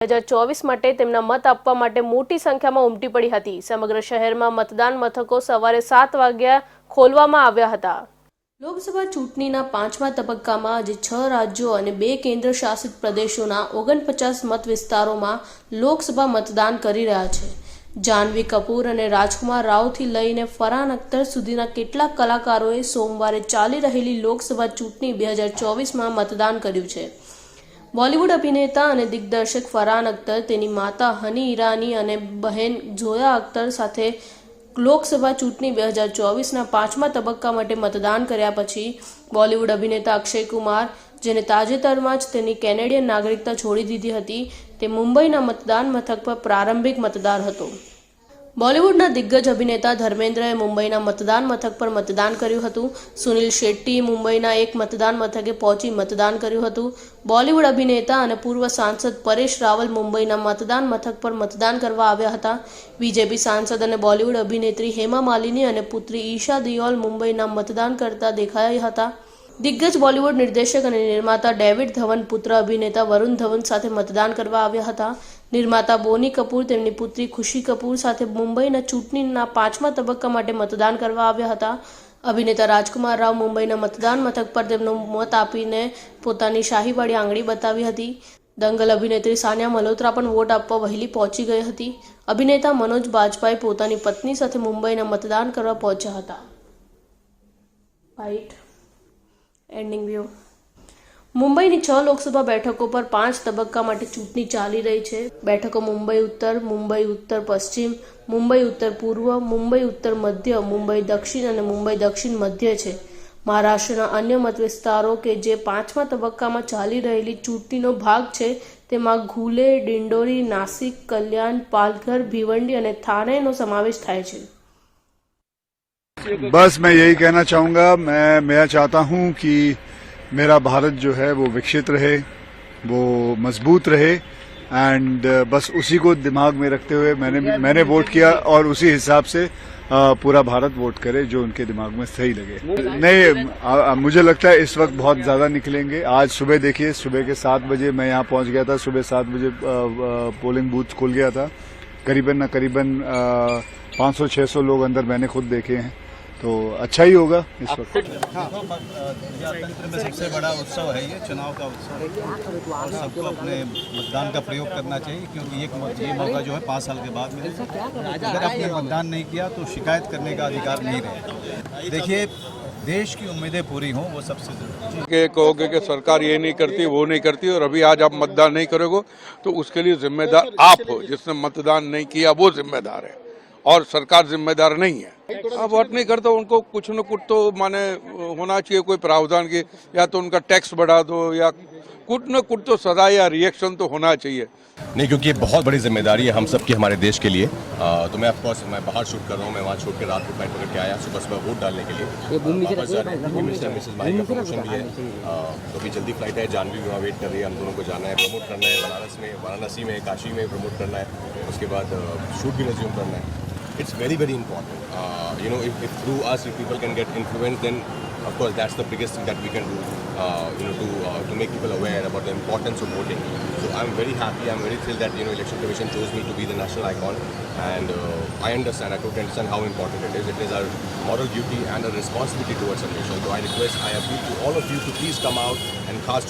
હજાર ચોવીસ માટે તેમના મત આપવા માટે મોટી સંખ્યામાં ઉમટી પડી હતી. સમગ્ર શહેરમાં મતદાન મથકો સવારે સાત વાગ્યા ખોલવામાં આવ્યા હતા. લોકસભા ચૂંટણીના પાંચમા તબક્કામાં આજે છ રાજ્યો અને બે કેન્દ્ર શાસિત પ્રદેશોના ઓગણપચાસ મત વિસ્તારોમાં લોકસભા મતદાન કરી રહ્યા છે. જાહ્નવી કપૂર અને રાજકુમાર રાવથી લઈને ફરહાન અખ્તર સુધીના કેટલાક કલાકારોએ સોમવારે ચાલી રહેલી લોકસભા ચૂંટણી બે હજાર ચોવીસમાં મતદાન કર્યું છે. બોલિવૂડ અભિનેતા અને દિગ્દર્શક ફરહાન અખ્તર, તેની માતા હની ઈરાની અને બહેન જોયા અખ્તર સાથે લોકસભા ચૂંટણી બે હજાર ચોવીસના પાંચમા તબક્કા માટે મતદાન કર્યા પછી બોલિવૂડ અભિનેતા અક્ષય કુમાર, જેને તાજેતરમાં જ તેની કેનેડિયન નાગરિકતા છોડી દીધી હતી, તે મુંબઈના મતદાન મથક પર પ્રારંભિક મતદાર હતો. બોલિવૂડના દિગ્ગજ અભિનેતા ધર્મેન્દ્રએ મુંબઈના મતદાન મથક પર મતદાન કર્યું હતું. સુનિલ શેટ્ટી મુંબઈના એક મતદાન મથકે પહોંચી મતદાન કર્યું હતું. બોલિવૂડ અભિનેતા અને પૂર્વ સાંસદ પરેશ રાવલ મુંબઈના મતદાન મથક પર મતદાન કરવા આવ્યા હતા. બીજેપી સાંસદ અને બોલિવૂડ અભિનેત્રી હેમા માલિની અને પુત્રી ઈશા દિયોલ મુંબઈના મતદાન કરતા દેખાયા હતા. દિગ્ગજ બોલિવૂડ નિર્દેશક અને નિર્માતા ડેવિડ ધવન પુત્ર અભિનેતા વરુણ ધવન સાથે મતદાન કરવા આવ્યા હતા. નિર્માતા બોની કપૂર, તેમની પુત્રી ખુશી કપૂર સાથે મુંબઈના ચૂંટણીના પાંચમા તબક્કા માટે મતદાન કરવા આવ્યા હતા. અભિનેતા રાજકુમાર રાવ મુંબઈના મતદાન મથક પર તેમનો મત આપીને પોતાની શાહીવાળી આંગળી બતાવી હતી. દંગલ અભિનેત્રી સાનિયા મલ્હોત્રા પણ વોટ આપવા વહેલી પહોંચી ગઈ હતી. અભિનેતા મનોજ બાજપાઈ પોતાની પત્ની સાથે મુંબઈના મતદાન કરવા પહોંચ્યા હતા. એન્ડિંગ વ્યૂ મુંબઈની છ લોકસભા બેઠકો પર પાંચ તબક્કા માટે ચૂંટણી ચાલી રહી છે. બેઠકો મુંબઈ ઉત્તર મુંબઈ ઉત્તર પશ્ચિમ, મુંબઈ ઉત્તર પૂર્વ, મુંબઈ ઉત્તર મધ્ય, મુંબઈ દક્ષિણ અને મુંબઈ દક્ષિણ મધ્ય છે. મહારાષ્ટ્રના અન્ય મતવિસ્તારો કે જે પાંચમા તબક્કામાં ચાલી રહેલી ચૂંટણીનો ભાગ છે, તેમાં ઘુલે, ડિંડોરી, નાસિક, કલ્યાણ, પાલઘર, ભીવંડી અને થાણેનો સમાવેશ થાય છે. બસ, મેં યહી કહેના ચાહુંગા, મેં મેં ચાહતા હું કે मेरा भारत जो है, वो विकसित रहे, वो मज़बूत रहे एंड बस उसी को दिमाग में रखते हुए मैंने मैंने वोट किया और उसी हिसाब से पूरा भारत वोट करे जो उनके दिमाग में सही लगे। नहीं मुझे लगता है इस वक्त बहुत ज़्यादा निकलेंगे। आज सुबह देखिए, सुबह के सात बजे मैं यहाँ पहुँच गया था, सुबह सात बजे पोलिंग बूथ खुल गया था। करीबन न करीबन पाँच सौ छः सौ लोग अंदर मैंने खुद देखे हैं। तो अच्छा ही होगा इस वक्त। लोकतंत्र में सबसे बड़ा उत्सव है ये चुनाव का उत्सव और सबको अपने मतदान का प्रयोग करना चाहिए क्योंकि एक मौ- ये मौका जो है पाँच साल के बाद मिलेगा। अगर आपने मतदान नहीं किया तो शिकायत करने का अधिकार नहीं रहे। देखिए देश की उम्मीदें पूरी हों वो सबसे ज़रूरी है कहोगे कि सरकार ये नहीं करती वो नहीं करती और अभी आज आप मतदान नहीं करोगे तो उसके लिए जिम्मेदार आप हो। जिसने मतदान नहीं किया वो जिम्मेदार है। और सरकार जिम्मेदार नहीं है। आप वोट नहीं करते उनको कुछ न कुछ तो माने होना चाहिए कोई प्रावधान की या तो उनका टैक्स बढ़ा दो या कुछ न कुछ तो सजा या रिएक्शन तो होना चाहिए। नहीं क्योंकि ये बहुत बड़ी ज़िम्मेदारी है हम सब की हमारे देश के लिए। आ, तो मैं ऑफकोर्स मैं बाहर शूट कर रहा हूँ मैं वहाँ छोड़ के रात को फ़्लाइट पकड़ के आया सुबह सुबह वोट डालने के लिए। वापस जा रहे हैं। मिसेज माही का प्रमोशन भी है। तो अभी जल्दी फ़्लाइट है जानवी भी वहाँ वेट कर रही है हम दोनों को जाना है प्रमोट करना है बनारस में वाराणसी में काशी में प्रमोट करना है उसके बाद शूट भी रिज्यूम करना है। It's very very important. Uh, you know if, if through us if people can get influenced then of course that's the biggest thing that we can do uh, you know to uh, to make people aware about the importance of voting. So i'm very happy i'm very thrilled that you know election commission chose me to be the national icon. And uh, i understand i totally understand how important it is. It is our moral duty and a responsibility towards our nation. So i request i appeal to all of you to please come out and cast